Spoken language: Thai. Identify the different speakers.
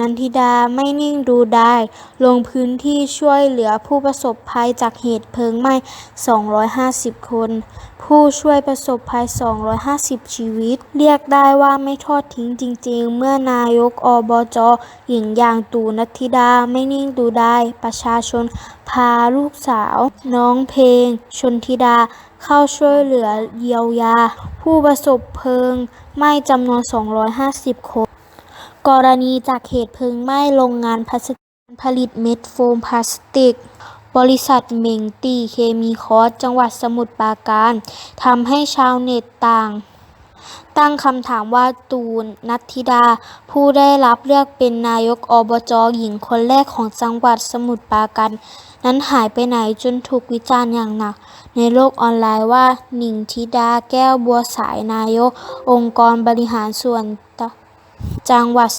Speaker 1: นันทิดาไม่นิ่งดูไดายลงพื้นที่ช่วยเหลือผู้ประสบภัยจากเหตุเพลิงไหม้ 250 คน ผู้ช่วยประสบภัย 250 ชีวิต เรียกได้ว่าไม่ทอดทิ้งจริง ๆ เมื่อนายกอบจหญิงยางตูนันทิดาไม่นิ่งดูไดายประชาชนพาลูกสาว น้องเพลง ชนทิดาเข้าช่วยเหลือเยียวยา ผู้ประสบเพลิงไหม้จำนวน 250 คน กรณีจากเหตุเพลิงไหม้โรงงานพลาสติกผลิตเม็ดโฟมพลาสติก บริษัทเหม่งตีเคมีคอสจังหวัดสมุทรปราการทำให้ชาวเน็ตต่าง ตั้งคำถามว่าตูนนัทธิดา ผู้ได้รับเลือกเป็นนายกอบจหญิงคนแรกของจังหวัดสมุทรปราการนั้นหายไปไหนจนถูกวิจารณ์อย่างหนัก ในโลกออนไลน์ว่าหนิงธิดาแก้วบัวสายนายก องค์กรบริหารส่วนจังหวัด